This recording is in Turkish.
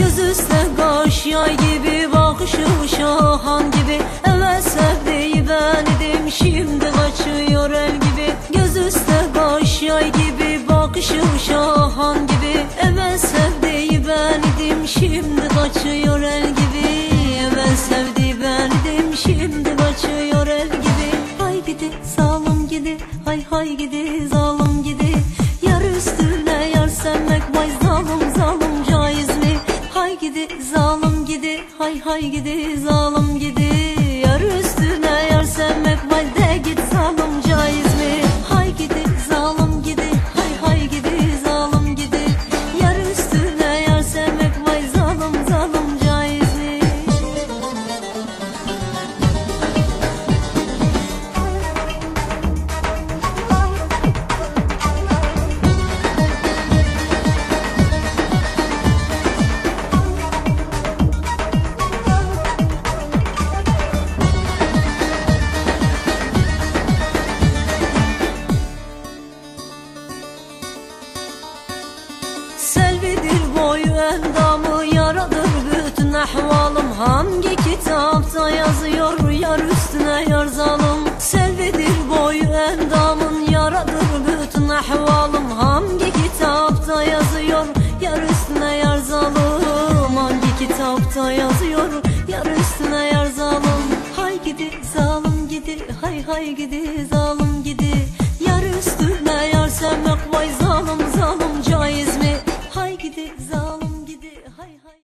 üstte kaş yay gibi Bakışı şahan gibi. Evet sevdiği ben idim Şimdi kaçıyor el gibi. Göz üstte kaş yay gibi Bakışı şahan gibi. Evet sevdiği ben idim Şimdi kaçıyor el gibi. Evet sevdiği ben idim Şimdi kaçıyor el gibi. Hay gidi zalim gidi Hay hay gidi zalim gidi. Yar üstüne yar sevmek Vay Hay hay gidi zalim bütün ahvalım Hangi kitapta yazıyor? Yar üstüne yar zalim Selvidir boyu endamın yaradır bütün ahvalım. Hangi kitapta yazıyor? Yar üstüne yar zalim Hangi kitapta yazıyor? Yar üstüne yar zalim Hay gidi zalim gidi hay hay gidi zalim gidi. Yar üstüne yar sevmek vay zalim